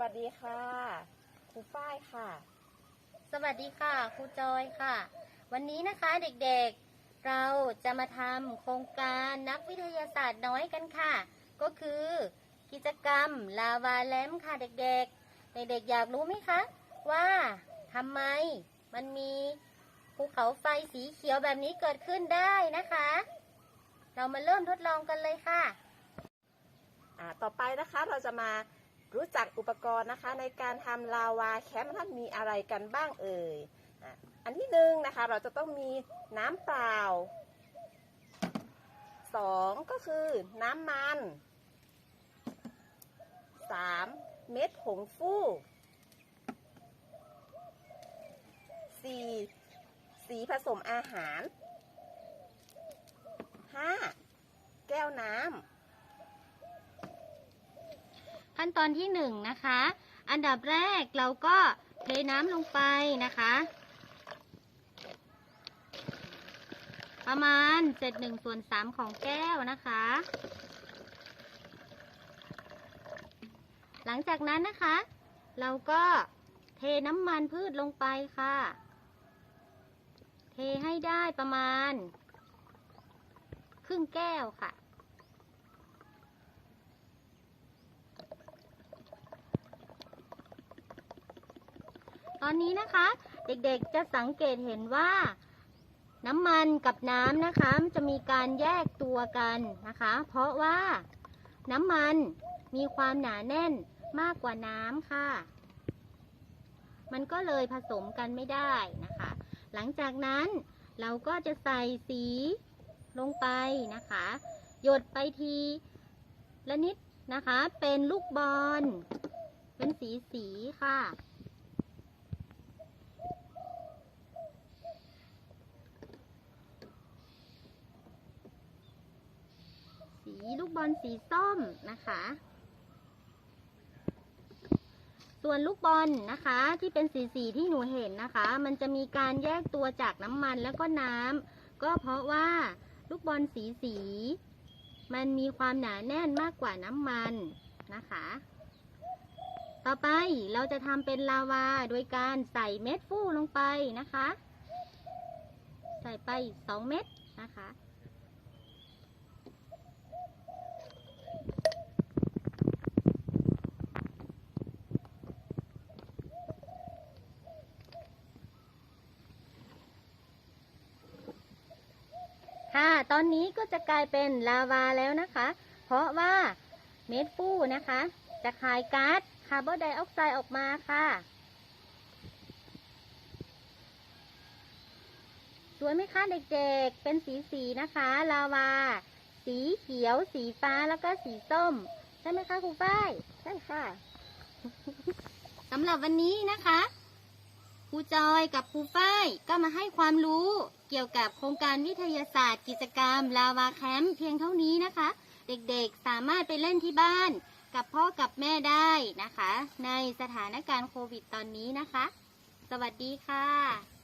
วัสดีค่ะครูฝ้ายค่ะ สวัสดีค่ะครูจอยค่ะ วันนี้นะคะเด็กๆ เราจะมาทำโครงการนักวิทยาศาสตร์น้อยกันค่ะ ก็คือกิจกรรมลาวาแลมค่ะเด็กๆ เด็กๆอยากรู้ไหมคะ ว่าทำไมมันมีภูเขาไฟสีเขียวแบบนี้เกิดขึ้นได้นะคะ เรามาเริ่มทดลองกันเลยค่ะอ่าต่อไปนะคะเราจะมา รู้จักอุปกรณ์นะคะ ในการทำลาวาแคมป์ท่านมีอะไรกันบ้างเอ่ยอันที่หนึ่งนะคะเราจะต้องมีน้ำเปล่าสองก็คือน้ำมันสามเม็ดผงฟูสี่สีผสมอาหารห้าแก้วน้ำ ขั้นตอนที่หนึ่งนะคะ อันดับแรกเราก็เทน้ำลงไปนะคะ ประมาณเจ็ดหนึ่งส่วนสามของแก้วนะคะ หลังจากนั้นนะคะ เราก็เทน้ำมันพืชลงไปค่ะ เทให้ได้ประมาณ ครึ่งแก้วค่ะ ตอนนี้นะคะ เด็กๆจะสังเกตเห็นว่าน้ำมันกับน้ำนะคะจะมีการแยกตัวกันนะคะ เพราะว่าน้ำมันมีความหนาแน่นมากกว่าน้ำค่ะ มันก็เลยผสมกันไม่ได้นะคะ หลังจากนั้นเราก็จะใส่สีลงไปนะคะ หยดไปทีละนิดนะคะ เป็นลูกบอล เป็นสีสีๆค่ะ ลูกบอลสีส้มนะคะ ส่วนลูกบอลนะคะ ที่เป็นสีสีที่หนูเห็นนะคะ มันจะมีการแยกตัวจากน้ำมันแล้วก็น้ำก็เพราะว่าลูกบอลสีสี มันมีความหนาแน่นมากกว่าน้ำมันนะคะ ต่อไปเราจะทำเป็นลาวาโดยการใส่เม็ดฟูลงไปนะคะ ใส่ไป 2 เม็ดนะคะ ค่ะ ตอนนี้ก็จะกลายเป็นลาวาแล้วนะคะ เพราะว่าเม็ดฟูนะคะ จะคายก๊าซคาร์บอนไดออกไซด์ออกมาค่ะ สวยไหมคะเด็กๆ เป็นสีสีๆนะคะ ลาวา สีเขียว สีฟ้าแล้วก็สีส้ม ใช่ไหมคะครูฝ้าย ใช่ค่ะ สำหรับวันนี้นะคะ ครูจอยกับครูฝ้ายก็มาให้ความรู้เกี่ยวกับโครงการวิทยาศาสตร์ กิจกรรม ลาวาแคมป์เพียงเท่านี้นะคะ เด็กๆสามารถไปเล่นที่บ้าน กับพ่อกับแม่ได้นะคะ ในสถานการณ์โควิดตอนนี้นะคะ สวัสดีค่ะ